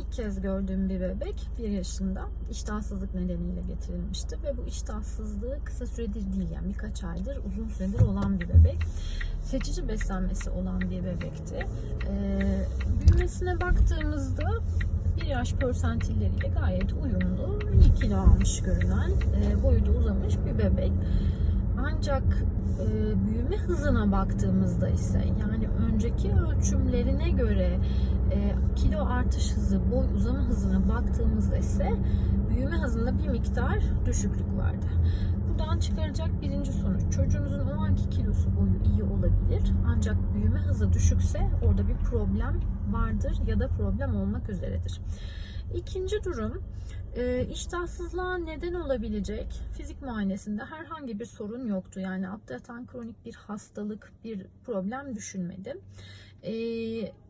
ilk kez gördüğüm bir bebek 1 yaşında iştahsızlık nedeniyle getirilmişti ve bu iştahsızlığı kısa süredir değil yani birkaç aydır uzun süredir olan bir bebek. Seçici beslenmesi olan bir bebekti. Ee, büyümesine baktığımızda 1 yaş persentilleriyle gayet uyumlu, iyi kilo almış görünen, e, boyu da uzamış bir bebek. Ancak e, büyüme hızına baktığımızda ise yani önceki ölçümlerine göre e, kilo artış hızı, boy uzama hızına baktığımızda ise büyüme hızında bir miktar düşüklük vardı. Buradan çıkaracak birinci sonuç çocuğunuzun o anki kilosu boyu iyi olabilir ancak büyüme hızı düşükse orada bir problem vardır ya da problem olmak üzeredir. İkinci durum e, iştahsızlığa neden olabilecek fizik muayenesinde herhangi bir sorun yoktu. Yani yatan kronik bir hastalık, bir problem düşünmedim. E,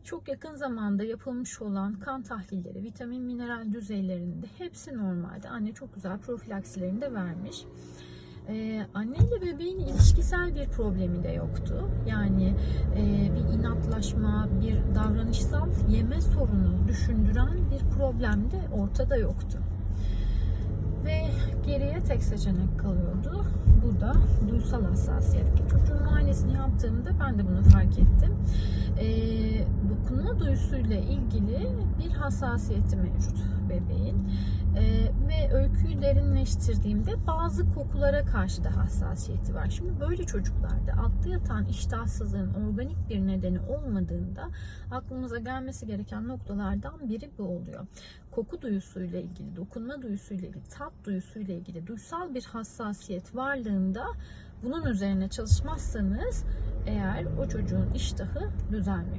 çok yakın zamanda yapılmış olan kan tahlilleri, vitamin mineral düzeylerinde hepsi normalde. Anne çok güzel profilaksilerini de vermiş. Ee, anne ile bebeğin ilişkisel bir problemi de yoktu. Yani e, bir inatlaşma, bir davranışsal yeme sorunu düşündüren bir problem de ortada yoktu. Ve geriye tek seçenek kalıyordu. Bu da duysal hassasiyet. Çocuğun muayenesini yaptığımda ben de bunu fark ettim. Ee, dokunma duyusuyla ilgili bir hassasiyeti mevcut bebeğin. Öyküyü derinleştirdiğimde bazı kokulara karşı da hassasiyeti var. Şimdi böyle çocuklarda altta yatan iştahsızlığın organik bir nedeni olmadığında aklımıza gelmesi gereken noktalardan biri bu oluyor. Koku duyusuyla ilgili, dokunma duyusuyla ilgili, tat duyusuyla ilgili duysal bir hassasiyet varlığında bunun üzerine çalışmazsanız eğer o çocuğun iştahı düzelmiyor.